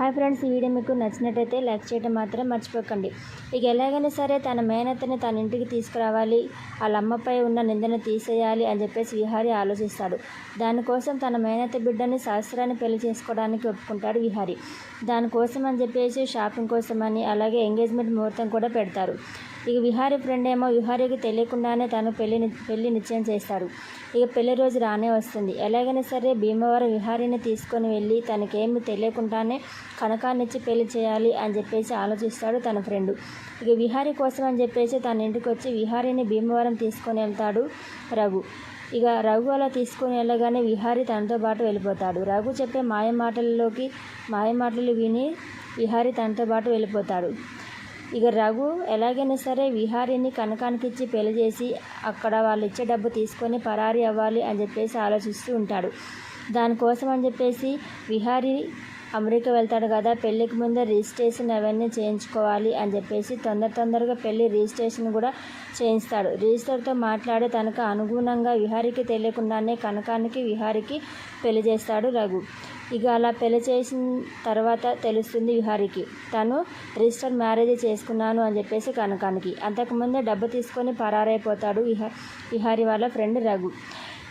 Hi friends ఈ video మీకు నచ్చినట్టయితే లైక్ చేయడం మాత్రం మర్చిపోకండి. ఇక ఎలాగైనా సరే తన మేనత్తని తన ఇంటికి తీసుకురావాలి వాళ్ళ అమ్మపై ఉన్న నిందను తీసేయాలి అని చెప్పేసి విహారీ ఆలోచిస్తాడు. దానికోసం తన మేనత్త బిడ్డని శాస్త్రాన్ని పెళ్ళి చేసుకోవడానికి ఒప్పుకుంటాడు విహారీ. దానికోసం అని చెప్పేసి షాపింగ్ కోసమని అలాగే ఎంగేజ్మెంట్ ముహూర్తం కూడా పెడతారు. ఇక విహారీ ఫ్రెండ్ ఏమో విహారీకి తెలియకుండానే తను పెళ్ళి పెళ్ళి నిశ్చయం చేస్తాడు. ఇక పెళ్ళి రోజు రానే వస్తుంది. ఎలాగైనా సరే భీమవరం విహారీని తీసుకొని వెళ్ళి తనకేమి తెలియకుండానే కనకాన్నిచ్చి పెళ్ళి చేయాలి అని చెప్పేసి ఆలోచిస్తాడు తన ఫ్రెండ్ ఇక విహారీ కోసం అని చెప్పేసి తన ఇంటికి వచ్చి విహారీని భీమవరం తీసుకొని వెళ్తాడు రఘు. ఇక రఘు అలా తీసుకొని వెళ్ళగానే విహారీ తనతో పాటు వెళ్ళిపోతాడు. రఘు చెప్పే మాయ మాటలలోకి మాయ మాటలు విని విహారీ తనతో పాటు వెళ్ళిపోతాడు. ఇక రఘు ఎలాగైనా సరే విహారీని కనకానికిచ్చి పెళ్ళి చేసి అక్కడ వాళ్ళు ఇచ్చే డబ్బు తీసుకొని పరారీ అవ్వాలి అని చెప్పేసి ఆలోచిస్తూ ఉంటాడు. దానికోసం అని చెప్పేసి విహారీ అమెరికా వెళ్తాడు కదా పెళ్ళికి ముందే రిజిస్ట్రేషన్ అవన్నీ చేయించుకోవాలి అని చెప్పేసి తొందర తొందరగా పెళ్ళి రిజిస్ట్రేషన్ కూడా చేయిస్తాడు. రిజిస్టర్తో మాట్లాడి తనకు అనుగుణంగా విహారికి తెలియకుండానే కనకానికి విహారికి పెళ్ళి చేస్తాడు రఘు. ఇక అలా పెళ్ళి చేసిన తర్వాత తెలుస్తుంది విహారికి. తను రిజిస్టర్ మ్యారేజ్ చేసుకున్నాను అని చెప్పేసి కనకానికి. అంతకుముందే డబ్బు తీసుకొని పరారైపోతాడు విహ విహారి వాళ్ళ ఫ్రెండ్ రఘు.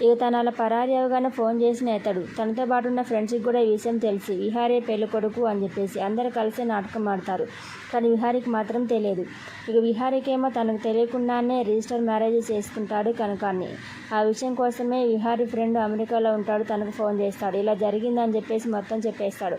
ఇక తన అలా పరారి అవగానే ఫోన్ చేసిన ఇతడు తనతో పాటు ఉన్న ఫ్రెండ్స్కి కూడా ఈ విషయం తెలిసి. విహారీ పెళ్ళి కొడుకు అని చెప్పేసి అందరు కలిసి నాటకం ఆడతారు. కానీ విహారీకి మాత్రం తెలియదు. ఇక విహారీకేమో తనకు తెలియకుండానే రిజిస్టర్ మ్యారేజ్ చేసుకుంటాడు కనకాన్ని. ఆ విషయం కోసమే విహారీ ఫ్రెండ్ అమెరికాలో ఉంటాడు తనకు ఫోన్ చేస్తాడు. ఇలా జరిగిందని చెప్పేసి మొత్తం చెప్పేస్తాడు.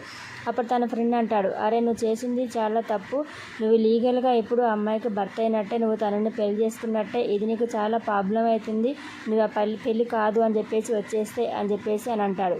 అప్పుడు తన ఫ్రెండ్ అంటాడు అరే నువ్వు చేసింది చాలా తప్పు. నువ్వు లీగల్గా ఎప్పుడు అమ్మాయికి భర్త అయినట్టే నువ్వు తనని పెళ్ళి చేసుకున్నట్టే. ఇది నీకు చాలా ప్రాబ్లం అవుతుంది. నువ్వు ఆ పెళ్ళి పెళ్ళి కాదు కాదు అని చెప్పేసి వచ్చేస్తే అని చెప్పేసి అని అంటాడు.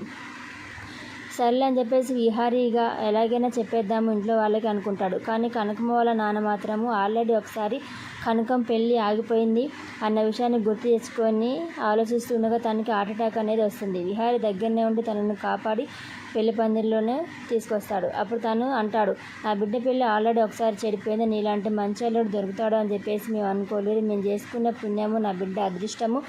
సర్లే అని చెప్పేసి విహారీగా ఎలాగైనా చెప్పేద్దాము ఇంట్లో వాళ్ళకి అనుకుంటాడు. కానీ కనకమ్మ వాళ్ళ నాన్న మాత్రము ఆల్రెడీ ఒకసారి కనకం పెళ్ళి ఆగిపోయింది అన్న విషయాన్ని గుర్తు తెచ్చుకొని ఆలోచిస్తుండగా తనకి హార్ట్ అటాక్ అనేది వస్తుంది. విహారీ దగ్గరనే ఉండి తనను కాపాడి పెళ్ళి పందిరిలోనే తీసుకొస్తాడు. అప్పుడు తను అంటాడు నా బిడ్డ పెళ్ళి ఆల్రెడీ ఒకసారి చెడిపోయింది. నీలాంటి మంచి అల్లుడు దొరుకుతాడు అని చెప్పేసి మేము అనుకోలేదు. మేము చేసుకున్న పుణ్యము నా బిడ్డ అదృష్టము.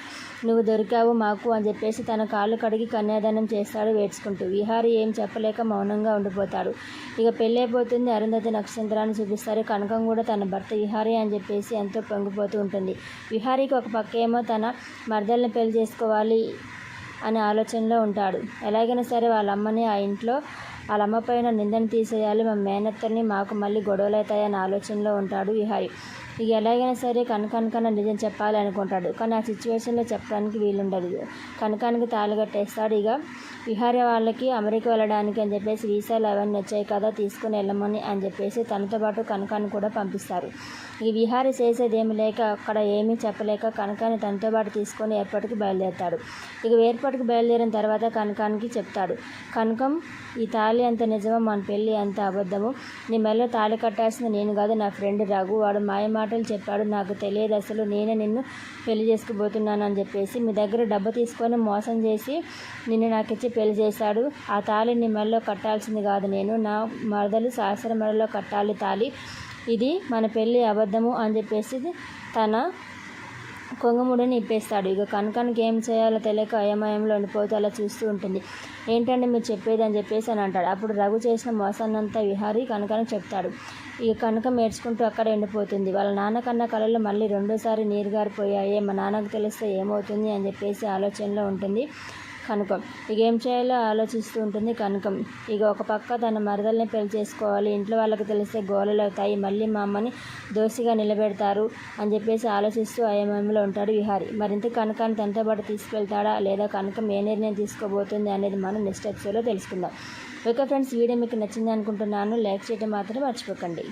నువ్వు దొరికావు మాకు అని చెప్పేసి తన కాళ్ళు కడిగి కన్యాదానం చేస్తాడు వేడ్చుకుంటూ. విహారీ ఏం చెప్పలేక మౌనంగా ఉండిపోతాడు. ఇక పెళ్ళైపోతుంది. అరుంధతి నక్షత్రాన్ని చూపిస్తారు. కనకం కూడా తన భర్త విహారీ అని చెప్పేసి ఎంతో పొంగిపోతూ ఉంటుంది. విహారీకి ఒక పక్క ఏమో తన మరదల్ని పెళ్ళి చేసుకోవాలి అనే ఆలోచనలో ఉంటాడు. ఎలాగైనా సరే వాళ్ళ అమ్మని ఆ ఇంట్లో వాళ్ళ అమ్మ పైన నిందను తీసేయాలి. మా మేనత్తని మాకు మళ్ళీ గొడవలు అవుతాయనే ఆలోచనలో ఉంటాడు విహారి. ఇక ఎలాగైనా సరే కనకానికన్నా నిజం చెప్పాలి అనుకుంటాడు. కానీ ఆ సిచ్యువేషన్లో చెప్పడానికి వీలుండదు. కనకానికి తాళగట్టేస్తాడు ఇక విహారీ వాళ్ళకి అమెరికా వెళ్ళడానికి అని చెప్పేసి వీసాలు అవన్నీ వచ్చాయి కదా తీసుకుని వెళ్ళమని అని చెప్పేసి తనతో పాటు కనకాన్ని కూడా పంపిస్తారు. ఈ విహారి చేసేదేమి లేక అక్కడ ఏమీ చెప్పలేక కనకాన్ని తనతో పాటు తీసుకొని ఎయిర్పోర్ట్కి బయలుదేరుతాడు. ఇక ఎయిర్పోర్ట్కి బయలుదేరిన తర్వాత కనకానికి చెప్తాడు కనకం ఈ తాళి అంత నిజమో? మన పెళ్ళి అంత అబద్ధము? నీ మెల్ల తాళి కట్టాల్సింది నేను కాదు నా ఫ్రెండ్ రఘు. వాడు మాయ మాటలు చెప్పాడు నాకు తెలియదు అసలు. నేనే నిన్ను పెళ్ళి చేసుకుపోతున్నాను అని చెప్పేసి మీ దగ్గర డబ్బు తీసుకొని మోసం చేసి నిన్ను నాకు ఇచ్చి పెళ్ళి చేశాడు. ఆ తాళి నీ మెల్లో కట్టాల్సింది కాదు నేను. నా మరదలు శాస్త్ర మెడలో కట్టాలి తాళి. ఇది మన పెళ్ళి అబద్ధము అని చెప్పేసి తన కొంగముడిని ఇప్పేస్తాడు. ఇక కనకానికి ఏం చేయాలో తెలియక అయమయంలో ఉండిపోతే అలా చూస్తూ ఉంటుంది. ఏంటంటే మీరు చెప్పేది అని చెప్పేసి అని అంటాడు. అప్పుడు రఘు చేసిన మోసాన్నంతా విహారీ కనకానికి చెప్తాడు. ఇక కనక మేడ్చుకుంటూ అక్కడ ఎండిపోతుంది వాళ్ళ నాన్న కన్నా కళలు మళ్ళీ రెండోసారి నీరు గారిపోయాయే. మా నాన్నకు తెలిస్తే ఏమవుతుంది అని చెప్పేసి ఆలోచనలో ఉంటుంది. కనకం. ఇక ఏం చేయాలో ఆలోచిస్తూ ఉంటుంది కనకం. ఇక ఒక పక్క తన మరదల్ని పెళ్ళి చేసుకోవాలి. ఇంట్లో వాళ్ళకి తెలిస్తే గోలలు అవుతాయి. మళ్ళీ మా అమ్మని దోషిగా నిలబెడతారు అని చెప్పేసి ఆలోచిస్తూ అయమయంలో ఉంటాడు విహారి. మరింత కనకాన్ని తనతో పాటు తీసుకెళ్తాడా లేదా కనకం ఏ నిర్ణయం తీసుకోబోతుంది అనేది మనం నెక్స్ట్ ఎపిసోడ్లో తెలుసుకుందాం. ఓకే ఫ్రెండ్స్ వీడియో మీకు నచ్చింది అనుకుంటున్నాను. లైక్ చేయడం మాత్రం మర్చిపోకండి.